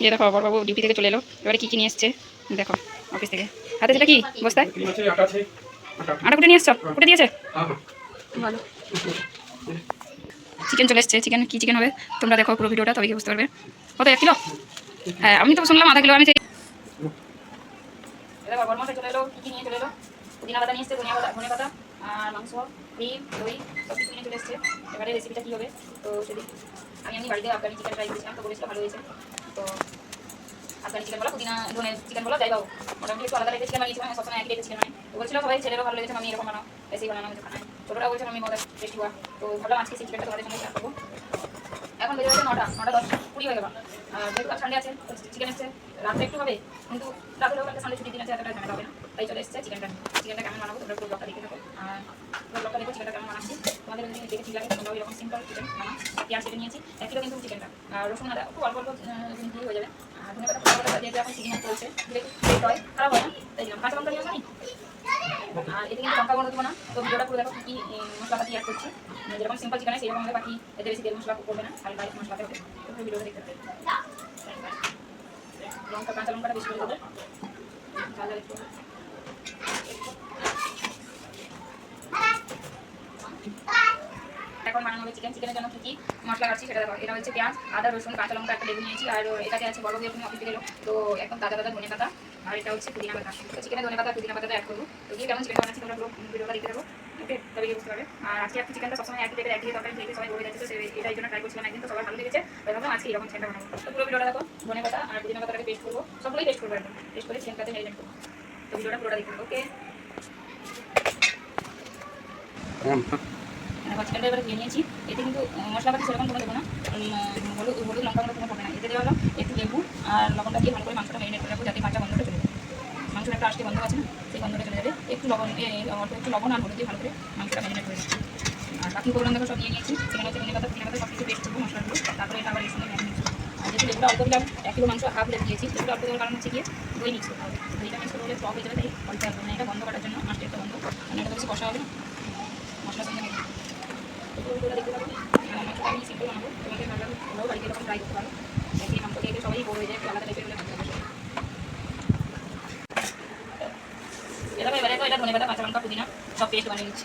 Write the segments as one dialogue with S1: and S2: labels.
S1: ইয়ে দেখো বড়বাবু ডিউটি থেকে চলে এলো। এবারে কি কি নিয়ে এসছে? দেখো অফিস থেকে। হাতে সেটা কি? বস্তায়?
S2: আটা
S1: কুটে নিয়ে এসছো? কুটে দিয়েছে? চিকেন চলে এসছে। চিকেন কি চিকেন হবে? তোমরা দেখো পুরো ভিডিওটা তবে কি বুঝতে পারবে। কত, এক কিলো? হ্যাঁ আমি তো শুনলাম আধা কিলো। আমি চলে এলো, কি নিয়ে চলে এলো? পুদিনা পাতা নিয়ে এসছে পাতা পাতা। আর মাংস, ডিম, দই সব কিছু নিয়ে চলে এসছে। এবারে রেসিপিটা কী হবে? তো সেদিন আমি আমি বাড়িতে আফগানি চিকেন ট্রাই করেছিলাম, তো বলেছিল ভালো হয়েছে। তো আফগানি চিকেন বলো, পুদিনা চিকেন বলো, যাই পাবো মোটামুটি একটু আলাদা টাইপের চিকেন বানিয়েছিলাম সবসময় একই টাইপের চিকেন বানাই। তো বলছিল সবাই ভালো লেগেছে আমি এরকম বানাও। বেশি বানানো হয়েছে খানায় ছোটোরা আমি মজা, টেস্টি হওয়া তো ভাবলাম আজকে চিকেনটা তোমাদের এখন বেজে গেছে নটা নটা দশ, কুড়ি হয়ে আর যেহেতু সানডে আছে চিকেন এসছে। রাত্রে একটু হবে, কিন্তু রাতে একটা সানডে দিন আছে, এতটা হবে না। তাই চলে এসছে চিকেনটা চিকেনটা কেমন বানাবো, তোমরা পুরো ব্লগটা দেখে ব্লগটা দেখো চিকেনটা কেমন বানাচ্ছি। তোমাদের যদি দেখে ঠিক লাগে সিম্পল চিকেন বানাও। পেঁয়াজ নিয়েছি, এক কিন্তু চিকেনটা। আর রসুন খুব অল্প অল্প দিয়ে হয়ে যাবে। আর এখন চিকেন চলছে একটু হয়, খারাপ কাঁচা লঙ্কা নিয়ে আসি আর এতে লঙ্কা গুঁড়ো না। তো ভিডিওটা দেখো, কী মশলাপাতি অ্যাড করছি। মানে যেরকম সিম্পল চিকেন সেই রকম বাকি এতে বেশি তেল মশলা করবে না হালকা মশলাতে হবে। তো হবে। লঙ্কা, কাঁচা লঙ্কাটা বেশি করে দেবো। একটু এখন বানানো হবে চিকেন চিকেনের জন্য কী কী মশলা কাটছি সেটা দেখো। এটা হচ্ছে পেঁয়াজ, আদা, রসুন, কাঁচা লঙ্কা একটা লেবু নিয়েছি আর এটাতে আছে বড় দিয়ে অফিস এলো। তো একদম তাজা তাজা ধনে পাতা, আর এটা হচ্ছে পুদিনা পাতা। তো চিকেনে ধনে পাতা, পুদিনা পাতাটা অ্যাড করব। তো দিয়ে কেমন চিকেন বানাচ্ছি তোমরা পুরো ভিডিওটা দেখতে দেবো ওকে তবে বুঝতে পারবে। আর আজকে একটু চিকেনটা সবসময় একই টাইপের একই তরকারি খেতে সবাই বলে যাচ্ছে, তো এটাই জন্য ট্রাই করছিলাম একদিন, তো সবার ভালো লেগেছে। তাই আজকে এরকম চিকেনটা বানাবো। তো পুরো ভিডিওটা দেখো, ধনে পাতা আর পুদিনা পাতাটাকে পেস্ট করব। সবগুলোই পেস্ট করব একদম। পেস্ট করে চিকেনটাতে ম্যারিনেট করব। তো ভিডিওটা পুরোটা দেখতে ওকে দেখো চিকেনটা এবারে দিয়ে নিয়েছি। এতে কিন্তু মশলাপাতি সেরকম কোনো দেবো না। হলুদ হলুদ লঙ্কা গুঁড়ো কোনো হবে না। এতে দেওয়া হলো লেবু আর লবণটা দিয়ে ভালো করে মাংসটা ম্যারিনেট করে রাখব যাতে কাঁচা গন্ধটা চলে যায়। মাংসটা একটা আসতে গন্ধ আছে সেই গন্ধটা চলে যাবে। একটু লবণ অল্প একটু লবণ আর হলুদ দিয়ে ভালো করে মাংসটা ম্যারিনেট করে রাখব। আর বাকি উপকরণ দেখো সব নিয়ে নিয়েছি। সেখানে হচ্ছে সব কিছু পেস্ট করব মশলাগুলো। তারপরে আবার এর সঙ্গে আর যেহেতু লেবুটা অল্প দিলাম মাংস হাফ লেবু দিয়েছি। লেবুটা অল্প দেওয়ার কারণ গিয়ে দই মিক্স হবে দইটা মিক্স করলে টক হয়ে যাবে, তাই অল্প এটা বন্ধ করার জন্য মাছটা একটু বন্ধ মানে এটা কষা হবে না। এরকম এটা এবারে এটা ধনে পাতা কাঁচা লঙ্কা পুদিনা সব পেস্ট বানিয়ে নিচ্ছি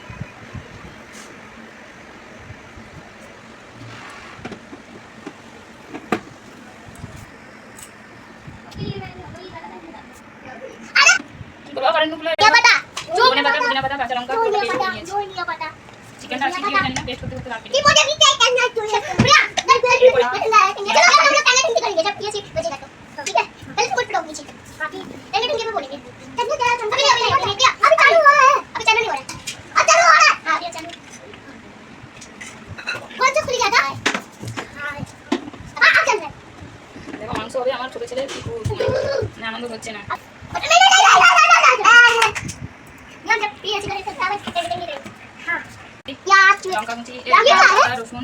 S1: ধনে পাতা। পুদিনা পাতা কাঁচা লঙ্কা পেস্ট আমার ছোট ছেলে একটু মানে আনন্দ হচ্ছে না লঙ্কা কুচি আদা রসুন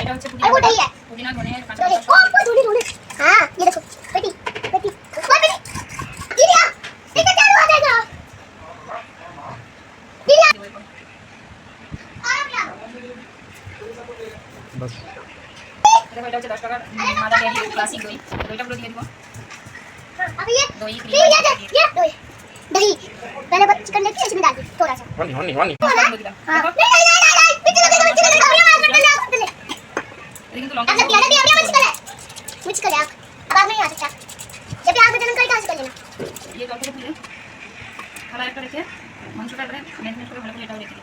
S1: এটা হচ্ছে পুদিনা
S3: वो
S1: পাতা,
S3: नहीं है।
S1: পুদিনা ধনে কাঁচা
S3: धोने
S1: লঙ্কা সব
S3: कौन कौन धोने धोने हाँ ये देखो बेटी बेटी कौन बेटी दीदिया इसका चालू हो जाएगा दीदिया
S1: দিয়ে দেবো।
S3: और क्या
S1: দেখো এটা হচ্ছে দশ টাকার মাদা ডেয়ারি ক্লাসিক দই দইটা পুরো দিয়ে দিব
S3: हाँ, अब ये
S1: দই
S3: ये
S1: ক্রিম
S3: ये ये ये दही दही पहले बस चिकन लेके इसमें डाल दी थोड़ा सा।
S2: होनी होनी
S1: होनी। थोड़ा।
S3: हाँ। नहीं नहीं नहीं नहीं पिच लगे पिच लगे अभी हम हॉस्पिटल ले हॉस्पिटल ले
S1: लेकिन तो लॉन्ग
S3: अब क्या अभी अभी मुश्किल है मुश्किल है अब आप नहीं आ सकता। जब आप बदन करके हॉस्पिटल लेना।
S1: ये डॉक्टर बोले हमारे पर रखे मंशु कर रहे हैं। मैंने इसको हल्का लेटा लेके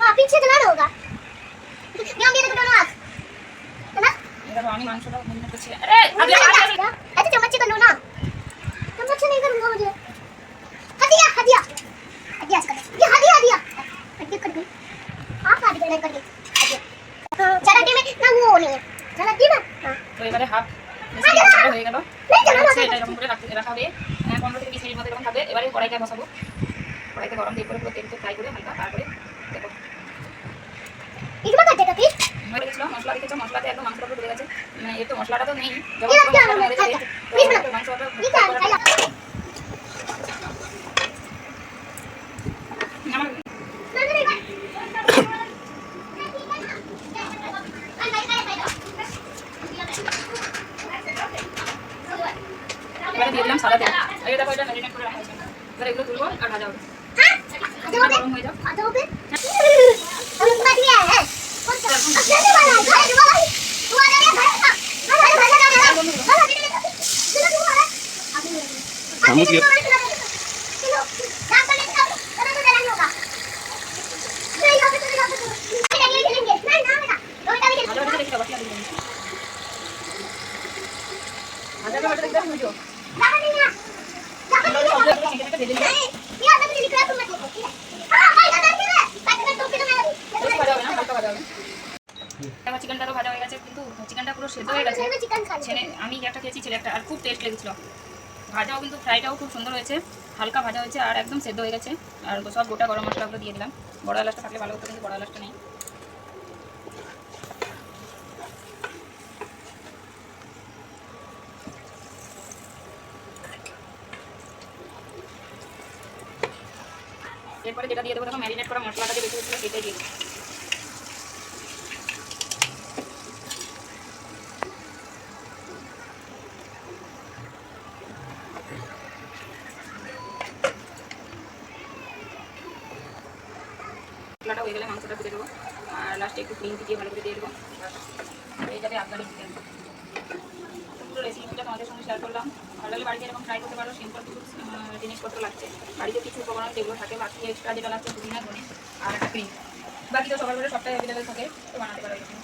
S3: हाँ पीछे तो ना होगा। ध्यान दे रखो दोनों हाथ है ना?
S1: इधर वाणी मानसो का मैंने कुछ अरे अब
S3: अच्छा चम्मच से कर लो ना।
S1: তো এবারে হাফ হয়ে গেল এটা এরকম করে রাখা হবে পনেরো থেকে বিশ মিনিট মতো এরকম থাকবে একদম মাংসটা পুরো গেছে এর তো মশলাটা তো নেই
S3: এবারে
S1: দিয়ে দিলাম সাদা তেল এই দেখো এটা ম্যারিনেট করে রাখা আছে এবার এগুলো তুলবো আর ভাজা হবে গরম হয়ে যাও ভাজা হবে Vamos ver. Ada apa-apa চিকেনটা তো ভাজা হয়ে গেছে কিন্তু চিকেনটা পুরো সেদ্ধ হয়ে গেছে। ছেলে আমি একটা খেয়েছি ছেলে আর খুব টেস্ট লেগেছিল। ভাজাও কিন্তু ফ্রাইটাও খুব সুন্দর হয়েছে হালকা ভাজা হয়েছে আর একদম সেদ্ধ হয়ে গেছে। আর সব গোটা গরম মশলাগুলো দিয়ে দিলাম। বড় এলাচটা থাকলে ভালো হতো কিন্তু বড় এলাচটা নেই। এরপরে যেটা দিয়ে দেবো, দেখো ম্যারিনেট করা মশলাটা যে বেশি হচ্ছিল সেটাই দিয়ে মশলাটা হয়ে গেলে মাংসটা ফুটে দেবো আর লাস্টে একটু ক্রিম দিয়ে ভালো করে দিয়ে দেবো। আর এই যাবে আফগানি চিকেন রেসিপিটা তোমাদের সঙ্গে শেয়ার করলাম। ভালো লাগলে বাড়িতে এরকম ট্রাই করতে পারো। সিম্পল কিছু জিনিসপত্র লাগছে। বাড়িতে কিছু উপকরণ যেগুলো থাকে, বাকি এক্সট্রা যেটা লাগছে পুদিনা, ধনে আর একটা ক্রিম বাকি তো ঘরে সবটাই অ্যাভেলেবেল থাকে, তো বানাতে পারো এরকম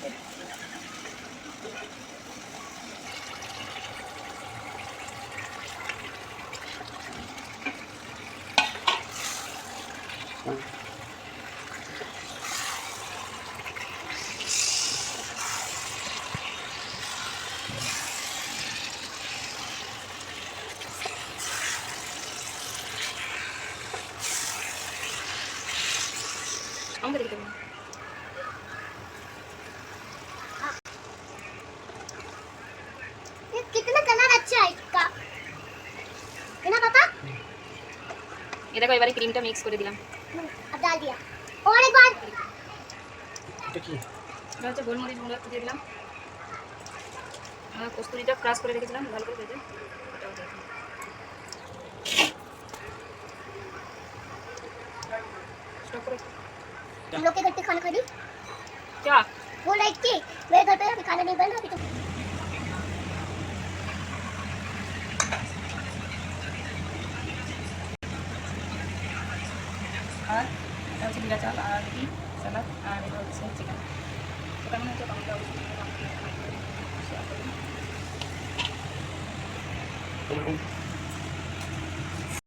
S1: আমাকে দেখতে পাবো
S3: ये कितना कलर अच्छा है इसका है ना पापा
S1: এ দেখো এবারে ক্রিমটা মিক্স করে দিলাম
S3: अब डाल दिया और एक बार
S2: এটা কি
S1: এটা হচ্ছে গোলমরিচ গুঁড়ো একটু দিয়ে দিলাম আর কস্তুরিটা ক্রাশ করে রেখেছিলাম ভালো করে ভেজে
S3: हम लोग के घर पे खाना खा दी
S1: क्या
S3: बोल रही थी मेरे घर पे अभी खाना नहीं बना अभी तो
S1: আর এটা হচ্ছে বিলা চাল আর কি স্যালাড আর এটা হচ্ছে চিকেন তো কেমন হচ্ছে কমেন্টটা অবশ্যই শেয়ার করুন
S2: তোমার